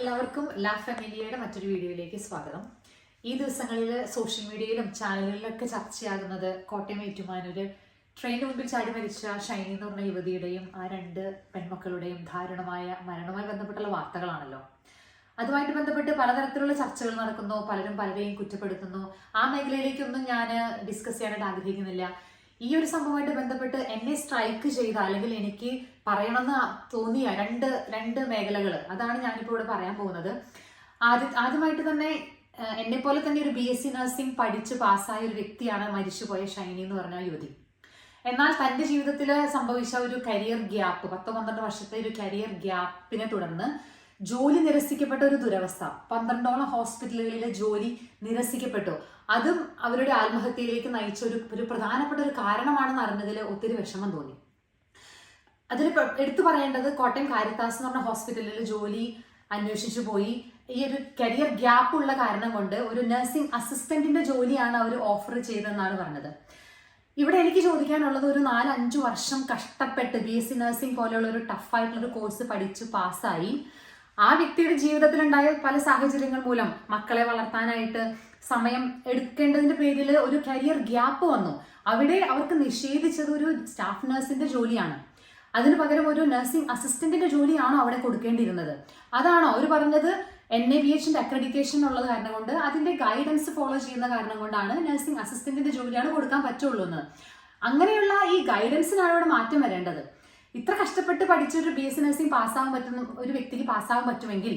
എല്ലാവർക്കും ലാ ഫാമിലിയുടെ മറ്റൊരു വീഡിയോയിലേക്ക് സ്വാഗതം. ഈ ദിവസങ്ങളിൽ സോഷ്യൽ മീഡിയയിലും ചാനലുകളിലൊക്കെ ചർച്ചയാകുന്നത് കോട്ടയം ഏറ്റുമാനൂര് ട്രെയിനിന് മുമ്പിൽ ചാടി മരിച്ച ഷൈനി എന്ന് പറഞ്ഞ യുവതിയുടെയും ആ രണ്ട് പെൺമക്കളുടെയും ദാരുണമായ മരണവുമായി ബന്ധപ്പെട്ടുള്ള വാർത്തകളാണല്ലോ. അതുമായിട്ട് ബന്ധപ്പെട്ട് പലതരത്തിലുള്ള ചർച്ചകൾ നടക്കുന്നു പലരും പലരെയും കുറ്റപ്പെടുത്തുന്നു. ആ മേഖലയിലേക്കൊന്നും ഞാൻ ഡിസ്കസ് ചെയ്യാനായിട്ട് ആഗ്രഹിക്കുന്നില്ല. ഈ ഒരു സംഭവമായിട്ട് ബന്ധപ്പെട്ട് എന്നെ സ്ട്രൈക്ക് ചെയ്ത അല്ലെങ്കിൽ എനിക്ക് പറയണമെന്ന് തോന്നിയ രണ്ട് രണ്ട് മേഖലകൾ അതാണ് ഞാനിപ്പോൾ ഇവിടെ പറയാൻ പോകുന്നത്. ആദ്യ ആദ്യമായിട്ട് തന്നെ എന്നെ പോലെ തന്നെ ഒരു ബി എസ് സി നഴ്സിംഗ് പഠിച്ച് പാസ്സായ ഒരു വ്യക്തിയാണ് മരിച്ചുപോയ ഷൈനി എന്ന് പറഞ്ഞ യുവതി. എന്നാൽ തന്റെ ജീവിതത്തിൽ സംഭവിച്ച ഒരു കരിയർ ഗ്യാപ്പ് പത്തോ പന്ത്രണ്ട് വർഷത്തെ ഒരു കരിയർ ഗ്യാപ്പിനെ തുടർന്ന് ജോലി നിരസിക്കപ്പെട്ട ഒരു ദുരവസ്ഥ. പന്ത്രണ്ടോളം ഹോസ്പിറ്റലുകളിലെ ജോലി നിരസിക്കപ്പെട്ടു. അതും അവരുടെ ആത്മഹത്യയിലേക്ക് നയിച്ച ഒരു ഒരു പ്രധാനപ്പെട്ട ഒരു കാരണമാണെന്ന് അറിഞ്ഞതിൽ ഒത്തിരി വിഷമം തോന്നി. അതിൽ എടുത്തു പറയേണ്ടത് കോട്ടയം കാരിത്താസ് എന്ന് പറഞ്ഞ ഹോസ്പിറ്റലിൽ ജോലി അന്വേഷിച്ചു പോയി. ഈ ഒരു കരിയർ ഗ്യാപ്പ് ഉള്ള കാരണം കൊണ്ട് ഒരു നഴ്സിംഗ് അസിസ്റ്റന്റിന്റെ ജോലിയാണ് അവർ ഓഫർ ചെയ്തതെന്നാണ് പറഞ്ഞത്. ഇവിടെ എനിക്ക് ചോദിക്കാനുള്ളത് ഒരു നാല് വർഷം കഷ്ടപ്പെട്ട് ബി എസ് സി നഴ്സിംഗ് പോലെയുള്ള ഒരു ടഫായിട്ടുള്ള ഒരു കോഴ്സ് പഠിച്ച് പാസ്സായി ആ വ്യക്തിയുടെ ജീവിതത്തിൽ ജീവിതത്തിലുണ്ടായ പല സാഹചര്യങ്ങൾ മൂലം മക്കളെ വളർത്താനായിട്ട് സമയം എടുക്കേണ്ടതിന്റെ പേരിൽ ഒരു കരിയർ ഗ്യാപ്പ് വന്നു. അവിടെ അവർക്ക് നിഷേധിച്ചത് ഒരു സ്റ്റാഫ് നഴ്സിന്റെ ജോലിയാണ്. അതിന് പകരം ഒരു നഴ്സിംഗ് അസിസ്റ്റന്റിന്റെ ജോലിയാണോ അവിടെ കൊടുക്കേണ്ടിയിരുന്നത്? അതാണോ അവർ പറഞ്ഞത്? എൻ എ ബി എച്ചിന്റെ അക്രഡിറ്റേഷൻ ഉള്ളത് കാരണം കൊണ്ട് അതിന്റെ ഗൈഡൻസ് ഫോളോ ചെയ്യുന്ന കാരണം കൊണ്ടാണ് നഴ്സിംഗ് അസിസ്റ്റന്റിന്റെ ജോലിയാണ് കൊടുക്കാൻ പറ്റുള്ളൂ എന്ന് അങ്ങനെയുള്ള ഈ ഗൈഡൻസിനാണ് അവിടെ മാറ്റം വരേണ്ടത്. ഇത്ര കഷ്ടപ്പെട്ട് പഠിച്ചൊരു ബി എസ് സി നഴ്സിംഗ് പാസ്സാകാൻ പറ്റുന്ന ഒരു വ്യക്തിക്ക് പാസ്സാകാൻ പറ്റുമെങ്കിൽ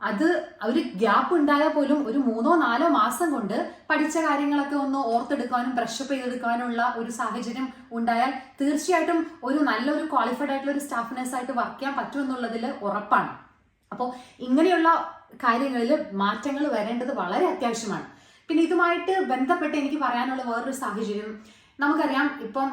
അത് ഒരു ഗ്യാപ്പ് ഉണ്ടായാൽ പോലും ഒരു മൂന്നോ നാലോ മാസം കൊണ്ട് പഠിച്ച കാര്യങ്ങളൊക്കെ ഒന്ന് ഓർത്തെടുക്കാനും ബ്രഷപ്പ് ചെയ്തെടുക്കാനുള്ള ഒരു സാഹചര്യം ഉണ്ടായാൽ തീർച്ചയായിട്ടും ഒരു നല്ലൊരു ക്വാളിഫൈഡ് ആയിട്ടുള്ള ഒരു സ്റ്റാഫ് ആയിട്ട് വർക്ക് ചെയ്യാൻ പറ്റുമെന്നുള്ളതിൽ ഉറപ്പാണ്. അപ്പോൾ ഇങ്ങനെയുള്ള കാര്യങ്ങളിൽ മാറ്റങ്ങൾ വരേണ്ടത് വളരെ അത്യാവശ്യമാണ്. പിന്നെ ഇതുമായിട്ട് ബന്ധപ്പെട്ട് എനിക്ക് പറയാനുള്ള വേറൊരു സാഹചര്യം നമുക്കറിയാം ഇപ്പം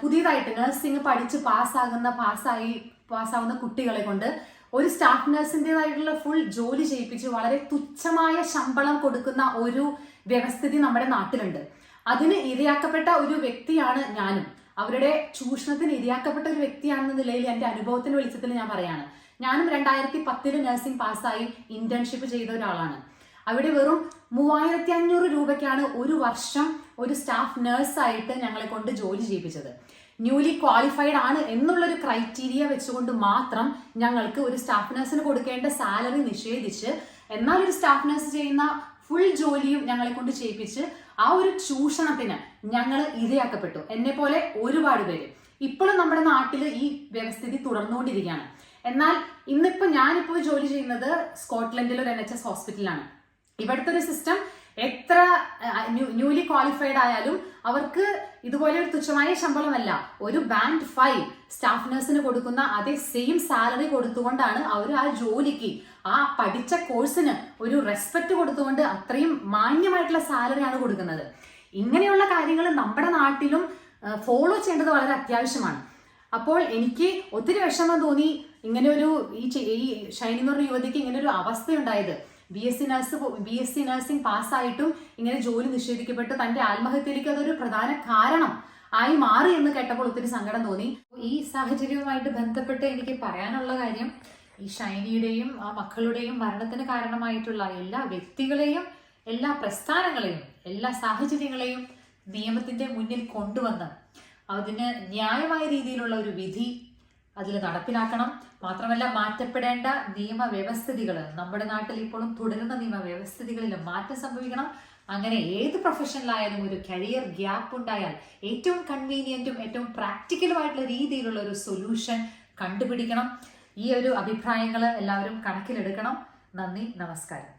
പുതിയതായിട്ട് നഴ്സിംഗ് പഠിച്ച് പാസ്സാകുന്ന പാസ്സായി പാസ്സാവുന്ന കുട്ടികളെ കൊണ്ട് ഒരു സ്റ്റാഫ് നഴ്സിന്റെതായിട്ടുള്ള ഫുൾ ജോലി ചെയ്യിപ്പിച്ച് വളരെ തുച്ഛമായ ശമ്പളം കൊടുക്കുന്ന ഒരു വ്യവസ്ഥിതി നമ്മുടെ നാട്ടിലുണ്ട്. അതിന് ഇരയാക്കപ്പെട്ട ഒരു വ്യക്തിയാണ് ഞാനും. അവരുടെ ചൂഷണത്തിന് ഇരയാക്കപ്പെട്ട ഒരു വ്യക്തിയാണെന്ന നിലയിൽ എന്റെ അനുഭവത്തിന്റെ വെളിച്ചത്തിൽ ഞാൻ പറയാണ്. ഞാനും രണ്ടായിരത്തി പത്തിൽ നഴ്സിംഗ് പാസ്സായി ഇന്റേൺഷിപ്പ് ചെയ്ത ഒരാളാണ്. അവിടെ വെറും മൂവായിരത്തി അഞ്ഞൂറ് രൂപയ്ക്കാണ് ഒരു വർഷം ഒരു സ്റ്റാഫ് നേഴ്സായിട്ട് ഞങ്ങളെ കൊണ്ട് ജോലി ചെയ്യിപ്പിച്ചത്. ന്യൂലി ക്വാളിഫൈഡ് ആണ് എന്നുള്ളൊരു ക്രൈറ്റീരിയ വെച്ചുകൊണ്ട് മാത്രം ഞങ്ങൾക്ക് ഒരു സ്റ്റാഫ് നഴ്സിന് കൊടുക്കേണ്ട സാലറി നിഷേധിച്ച് എന്നാൽ ഒരു സ്റ്റാഫ് നഴ്സ് ചെയ്യുന്ന ഫുൾ ജോലിയും ഞങ്ങളെ കൊണ്ട് ചെയ്യിപ്പിച്ച് ആ ഒരു ചൂഷണത്തിന് ഞങ്ങൾ ഇരയാക്കപ്പെട്ടു. എന്നെ പോലെ ഒരുപാട് പേര്. ഇപ്പോഴും നമ്മുടെ നാട്ടിൽ ഈ വ്യവസ്ഥിതി തുടർന്നുകൊണ്ടിരിക്കുകയാണ്. എന്നാൽ ഇന്നിപ്പോ ഞാനിപ്പോൾ ജോലി ചെയ്യുന്നത് സ്കോട്ട്ലൻഡിലെ ഒരു എൻ എച്ച് എസ് ഹോസ്പിറ്റലാണ് ഇവിടുത്തെ ഒരു സിസ്റ്റം എത്ര ന്യൂലി ക്വാളിഫൈഡ് ആയാലും അവർക്ക് ഇതുപോലെ ഒരു തുച്ഛമായ ശമ്പളമല്ല. ഒരു ബാൻഡ് ഫൈവ് സ്റ്റാഫ് നഴ്സിന് കൊടുക്കുന്ന അതേ സെയിം സാലറി കൊടുത്തുകൊണ്ടാണ് അവർ ആ ജോലിക്ക് ആ പഠിച്ച കോഴ്സിന് ഒരു റെസ്പെക്ട് കൊടുത്തുകൊണ്ട് അത്രയും മാന്യമായിട്ടുള്ള സാലറിയാണ് കൊടുക്കുന്നത്. ഇങ്ങനെയുള്ള കാര്യങ്ങൾ നമ്മുടെ നാട്ടിലും ഫോളോ ചെയ്യേണ്ടത് വളരെ അത്യാവശ്യമാണ്. അപ്പോൾ എനിക്ക് ഒത്തിരി വിഷമം തോന്നി ഇങ്ങനെ ഒരു ഈ ഷൈനി എന്ന് പറഞ്ഞ യുവതിക്ക് ഇങ്ങനെ ഒരു അവസ്ഥയുണ്ടായത്. B S C nurse B S C nursing പാസ്സായിട്ടും ഇങ്ങനെ ജോലി നിഷേധിക്കപ്പെട്ട്. തന്റെ ആത്മഹത്യയിലേക്ക് അതൊരു പ്രധാന കാരണം ആയി മാറി എന്ന് കേട്ടപ്പോൾ ഒത്തിരി സങ്കടം തോന്നി. ഈ സാഹചര്യവുമായിട്ട് ബന്ധപ്പെട്ട് എനിക്ക് പറയാനുള്ള കാര്യം ഈ ഷൈനിയുടെയും ആ മക്കളുടെയും മരണത്തിന് കാരണമായിട്ടുള്ള എല്ലാ വ്യക്തികളെയും എല്ലാ പ്രസ്ഥാനങ്ങളെയും എല്ലാ സാഹചര്യങ്ങളെയും നിയമത്തിന്റെ മുന്നിൽ കൊണ്ടുവന്ന് അതിന് ന്യായമായ രീതിയിലുള്ള ഒരു വിധി അതിൽ നടപ്പിലാക്കണം. മാത്രമല്ല മാറ്റപ്പെടേണ്ട നിയമവ്യവസ്ഥിതികൾ നമ്മുടെ നാട്ടിൽ ഇപ്പോഴും തുടരുന്ന നിയമവ്യവസ്ഥിതികളിൽ മാറ്റം സംഭവിക്കണം. അങ്ങനെ ഏത് പ്രൊഫഷനിലായാലും ഒരു കരിയർ ഗ്യാപ്പ് ഉണ്ടായാൽ ഏറ്റവും കൺവീനിയന്റും ഏറ്റവും പ്രാക്ടിക്കലുമായിട്ടുള്ള രീതിയിലുള്ള ഒരു സൊല്യൂഷൻ കണ്ടുപിടിക്കണം. ഈ ഒരു അഭിപ്രായങ്ങൾ എല്ലാവരും കണക്കിലെടുക്കണം. നന്ദി നമസ്കാരം.